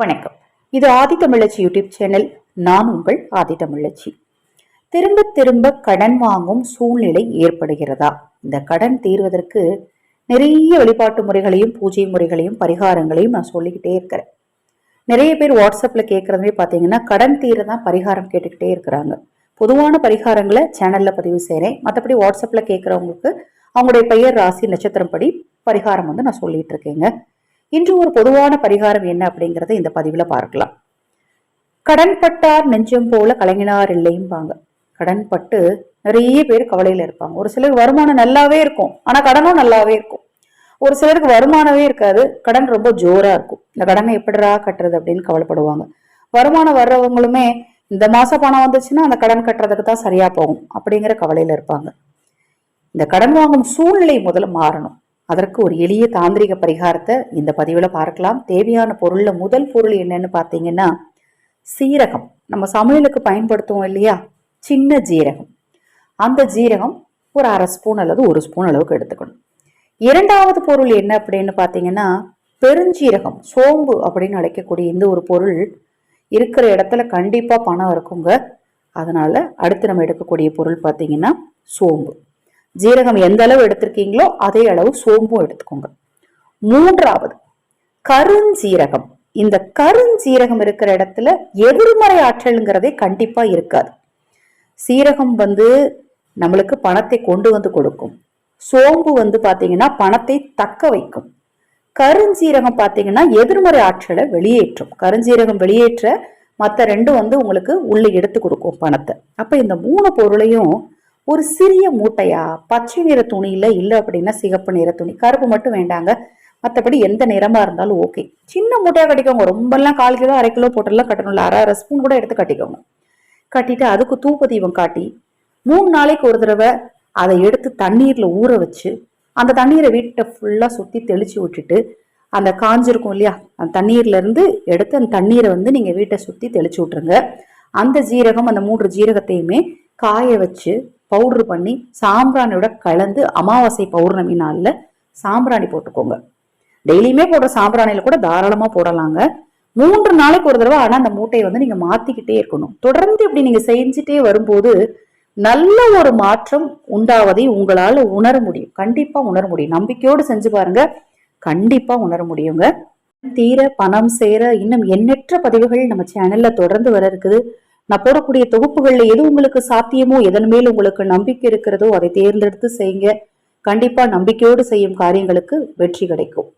வணக்கம். இது ஆதி தமிழச்சி YouTube channel. நான் உங்கள் ஆதி தமிழச்சி. திரும்ப திரும்ப கடன் வாங்கும் சூழ்நிலை ஏற்படுகிறதா? இந்த கடன் தீர்வதற்கு நிறைய வழிபாட்டு முறைகளையும் பூஜை முறைகளையும் பரிகாரங்களையும் நான் சொல்லிக்கிட்டே இருக்கிறேன். நிறைய பேர் வாட்ஸ்அப்பில் கேட்குறதுமே பார்த்தீங்கன்னா கடன் தீர தான் பரிகாரம் கேட்டுக்கிட்டே இருக்கிறாங்க. பொதுவான பரிகாரங்களை சேனலில் பதிவு செய்கிறேன் மற்றபடி வாட்ஸ்அப்பில் கேட்குறவங்களுக்கு அவங்களுடைய பெயர் ராசி நட்சத்திரம் படி பரிகாரம் வந்து நான் சொல்லிட்டு இருக்கேங்க. இன்று ஒரு பொதுவான பரிகாரம் என்ன அப்படிங்கறத இந்த பதிவுல பார்க்கலாம். கடன் பட்டார் நெஞ்சம் போல கலங்கினார் இல்லைம்பாங்க. கடன் பட்டு நிறைய பேர் கவலையில இருப்பாங்க. ஒரு சிலருக்கு வருமானம் நல்லாவே இருக்கும். ஆனா கடனும் நல்லாவே இருக்கும். ஒரு சிலருக்கு வருமானமே இருக்காது. கடன் ரொம்ப ஜோரா இருக்கும். இந்த கடனை எப்படிடா கட்டுறது அப்படின்னு கவலைப்படுவாங்க. வருமானம் வர்றவங்களுமே இந்த மாசம் பணம் வந்துச்சுன்னா அந்த கடன் கட்டுறதுக்கு தான் சரியா போகும் அப்படிங்கிற கவலையில இருப்பாங்க. இந்த கடன் வாங்கும் சூழ்நிலை முதல்ல மாறணும். அதற்கு ஒரு எளிய தாந்திரிக பரிகாரத்தை இந்த பதிவில் பார்க்கலாம். தேவையான பொருளில் முதல் பொருள் என்னன்னு பார்த்தீங்கன்னா சீரகம். நம்ம சமையலுக்கு பயன்படுத்துவோம் இல்லையா? சின்ன ஜீரகம். அந்த ஜீரகம் ஒரு அரை ஸ்பூன் அல்லது ஒரு ஸ்பூன் அளவுக்கு எடுத்துக்கணும். இரண்டாவது பொருள் என்ன அப்படின்னு பார்த்தீங்கன்னா பெருஞ்சீரகம் சோம்பு அப்படின்னு அழைக்கக்கூடிய இந்த ஒரு பொருள் இருக்கிற இடத்துல கண்டிப்பாக பணம் இருக்குங்க. அதனால அடுத்து நம்ம எடுக்கக்கூடிய பொருள் பார்த்தீங்கன்னா சோம்பு. ஜீரகம் எந்த அளவு எடுத்திருக்கீங்களோ அதே அளவு சோம்பும் எடுத்துக்கோங்க. மூன்றாவது கருஞ்சீரகம். இந்த கருஞ்சீரகம் இருக்கிற இடத்துல எதிர்மறை ஆற்றல்ங்கிறதே கண்டிப்பா இருக்காது. சீரகம் வந்து நம்மளுக்கு பணத்தை கொண்டு வந்து கொடுக்கும். சோம்பு வந்து பாத்தீங்கன்னா பணத்தை தக்க வைக்கும். கருஞ்சீரகம் பாத்தீங்கன்னா எதிர்மறை ஆற்றலை வெளியேற்றும். கருஞ்சீரகம் வெளியேற்ற மற்ற ரெண்டும் வந்து உங்களுக்கு உள்ள எடுத்து கொடுக்கும் பணத்தை. அப்ப இந்த மூணு பொருளையும் ஒரு சிறிய மூட்டையா? பச்சை நிற துணியில இல்லை அப்படின்னா சிகப்பு நிற துணி. கருப்பு மட்டும் வேண்டாங்க. மற்றபடி எந்த நிறமா இருந்தாலும் ஓகே சின்ன மூட்டையா கட்டிக்கோங்க. ரொம்பலாம் கால் கிலோ அரை கிலோ போட்டெல்லாம் கட்டணும்ல. அரை அரை ஸ்பூன் கூட எடுத்து கட்டிக்கோங்க. கட்டிட்டு அதுக்கு தூப்பு தீபம் காட்டி மூணு நாளைக்கு ஒரு தடவை அதை எடுத்து தண்ணீர்ல ஊற வச்சு அந்த தண்ணீரை வீட்டை ஃபுல்லா சுத்தி தெளிச்சு விட்டுட்டு அந்த காஞ்சிருக்கும் இல்லையா? அந்த தண்ணீர்ல இருந்து எடுத்து அந்த தண்ணீரை வந்து நீங்க வீட்டை சுத்தி தெளிச்சு விட்டுருங்க. அந்த ஜீரகம் அந்த மூன்று ஜீரகத்தையுமே காய வச்சு பவுடர் பண்ணி சாம்பிராணியோட கலந்து அமாவாசை பௌர்ணமி நாளில் சாம்பிராணி போட்டுக்கோங்க. டெய்லியுமே போடுற சாம்பிராணியில கூட தாராளமாக போடலாங்க. மூன்று நாளைக்கு ஒரு தடவை ஆனால் அந்த மூட்டையை வந்து நீங்கள் மாத்திக்கிட்டே இருக்கணும். தொடர்ந்து இப்படி நீங்கள் செஞ்சுட்டே வரும்போது நல்ல ஒரு மாற்றம் உண்டாவதை உங்களால் உணர முடியும். கண்டிப்பாக உணர முடியும். நம்பிக்கையோடு செஞ்சு பாருங்க. கண்டிப்பாக உணர முடியுங்க. தீர பணம் சேர இன்னும் எண்ணற்ற பதிவுகள் நம்ம சேனல்ல தொடர்ந்து வர இருக்குது. நான் போடக்கூடிய தொகுப்புகள்ல எது உங்களுக்கு சாத்தியமோ எதன் மேல் உங்களுக்கு நம்பிக்கை இருக்கிறதோ அதை தேர்ந்தெடுத்து செய்யுங்க. கண்டிப்பா நம்பிக்கையோடு செய்யும் காரியங்களுக்கு வெற்றி கிடைக்கும்.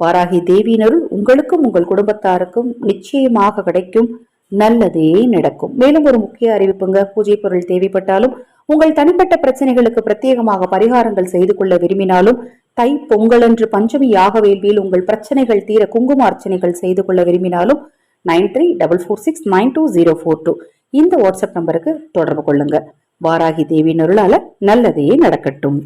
வாராகி தேவியினருள் உங்களுக்கும் உங்கள் குடும்பத்தாருக்கும் நிச்சயமாக கிடைக்கும். நல்லதே நடக்கும். மேலும் ஒரு முக்கிய அறிவிப்புங்க. பூஜை பொருள் தேவைப்பட்டாலும் உங்கள் தனிப்பட்ட பிரச்சனைகளுக்கு பிரத்யேகமாக பரிகாரங்கள் செய்து கொள்ள விரும்பினாலும் தை பொங்கலன்று பஞ்சமி யாக வேள்வியில் உங்கள் பிரச்சனைகள் தீர குங்கும அர்ச்சனைகள் செய்து கொள்ள விரும்பினாலும் nine three double four six nine two zero four two. இந்த வாட்ஸ்அப் நம்பருக்கு தொடர்பு கொள்ளுங்க. வாராகி தேவியின் நருளால நல்லதையே நடக்கட்டும்.